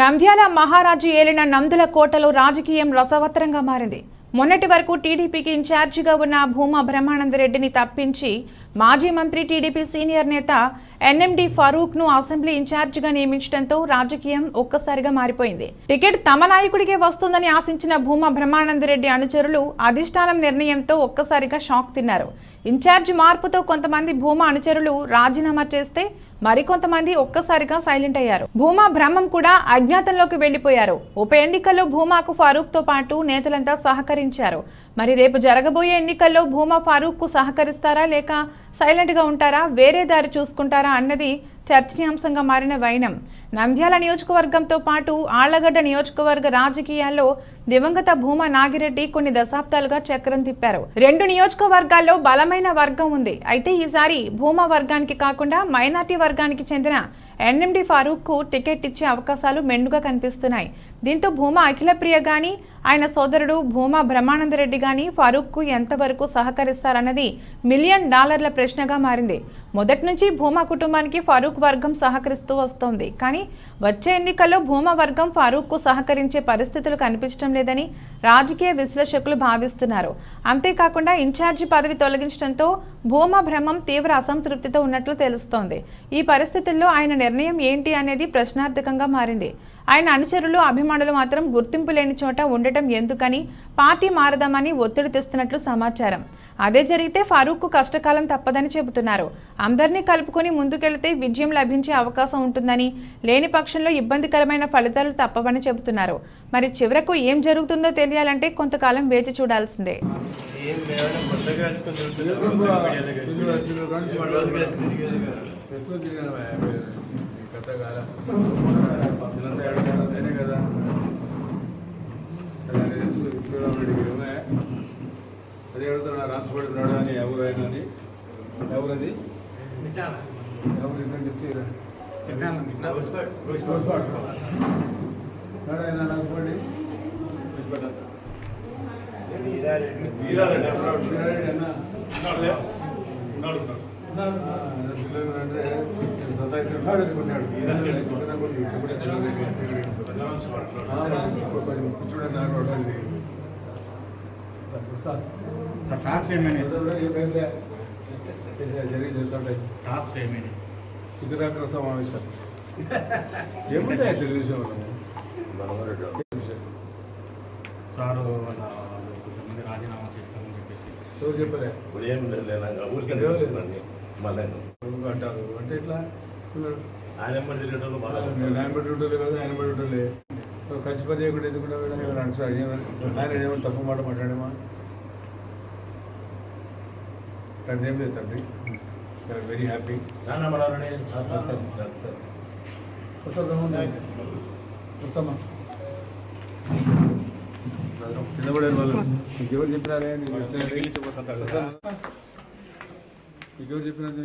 నంద్యాల మహారాజు ఏలిన నందుల కోటలో రాజకీయం రసవత్తరంగా మారింది. మొన్నటి వరకు టీడీపీకి ఇన్ఛార్జిగా ఉన్న భూమా బ్రహ్మానందరెడ్డిని తప్పించి మాజీ మంత్రి టీడీపీ సీనియర్ నేత ఎన్ఎండి ఫరూక్ను అసెంబ్లీ ఇన్ఛార్జిగా నియమించడంతో రాజకీయం ఒక్కసారిగా మారిపోయింది. టికెట్ తమ నాయకుడికే వస్తుందని ఆశించిన భూమా బ్రహ్మానందరెడ్డి అనుచరులు అధిష్టానం నిర్ణయంతో ఒక్కసారిగా షాక్ తిన్నారు. ఇన్ఛార్జి మార్పుతో కొంతమంది భూమా అనుచరులు రాజీనామా చేస్తే మరికొంతమంది ఒక్కసారిగా సైలెంట్ అయ్యారు. భూమా బ్రహ్మం కూడా అజ్ఞాతంలోకి వెళ్ళిపోయారు ఉప ఎన్నికల్లో భూమాకు ఫారూక్తో పాటు నేతలంతా సహకరించారు. మరి రేపు జరగబోయే ఎన్నికల్లో భూమా ఫారూక్కు సహకరిస్తారా లేక సైలెంట్గా ఉంటారా? వేరే దారి చూసుకుంటారా అన్నది చర్చనీయాంశంగా మారిన వైనం. నంద్యాల నియోజకవర్గంతో పాటు ఆళ్ళగడ్డ నియోజకవర్గ రాజకీయాల్లో దివంగత భూమా నాగిరెడ్డి కొన్ని దశాబ్దాలుగా చక్రం తిప్పారు. రెండు నియోజకవర్గాల్లో బలమైన వర్గం ఉంది. అయితే ఈసారి భూమా వర్గానికి కాకుండా మైనార్టీ వర్గానికి చెందిన ఎన్ఎండి ఫారూక్కు టికెట్ ఇచ్చే అవకాశాలు మెండుగా కనిపిస్తున్నాయి. దీంతో భూమా అఖిలప్రియ గాని ఆయన సోదరుడు భూమా బ్రహ్మానందరెడ్డి గాని ఫారూక్కు ఎంతవరకు సహకరిస్తారన్నది మిలియన్ డాలర్ల ప్రశ్నగా మారింది. మొదటి నుంచి భూమా కుటుంబానికి ఫారూక్ వర్గం సహకరిస్తూ వస్తోంది. కానీ వచ్చే ఎన్నికల్లో భూమా వర్గం ఫారూక్కు సహకరించే పరిస్థితులు కనిపించడం లేదని రాజకీయ విశ్లేషకులు భావిస్తున్నారు. అంతేకాకుండా ఇన్ఛార్జి పదవి తొలగించడంతో భూమా భ్రమం తీవ్ర అసంతృప్తితో ఉన్నట్లు తెలుస్తోంది. ఈ పరిస్థితుల్లో ఆయన నిర్ణయం ఏంటి అనేది ప్రశ్నార్థకంగా మారింది. ఆయన అనుచరులు అభిమానులు మాత్రం గుర్తింపు లేని చోట ఉండటం ఎందుకని పార్టీ మారదామని ఒత్తిడి తెస్తున్నట్లు సమాచారం. అదే జరిగితే ఫారూక్కు కష్టకాలం తప్పదని చెబుతున్నారు అందరినీ కలుపుకొని ముందుకెళ్తే విజయం లభించే అవకాశం ఉంటుందని లేని పక్షంలో ఇబ్బందికరమైన ఫలితాలు తప్పవని చెబుతున్నారు మరి చివరకు ఏం జరుగుతుందో తెలియాలంటే కొంతకాలం వేచి చూడాల్సిందే ఏం అడుగుతున్నా రాష్ట్రపతి అని ఎవరు ఆయన అని ఎవరది ఎవరు ఇందని చెప్తే ఆయన రాష్ట్రపతి సార్. టాక్స్ ఏమైనా? టాక్స్ ఏమైనా? సమావేశాలు ఏముంటాయి తెలుగుదేశం సారు వాళ్ళ కొంతమంది రాజీనామా చేస్తామని చెప్పేసి. ఎవరు చెప్పలే? ఇప్పుడు ఏం లేదు లేనంగా ఊరికే లేవలేదు. మళ్ళీ అంటారు? అంటే ఇట్లా ఆయన ఆయన కదా ఖర్చు పని చేయకుండా ఏమని ఆయన ఏమో తప్పు మాట మాట్లాడమా? అట్లా ఏం లేదు తండ్రి. వెరీ హ్యాపీ నాన్న మనవరని వస్తామా నిలబడారు వాళ్ళు. ఇంకెవరు చెప్పినారే? నీకు ఎవరు చెప్పినారు?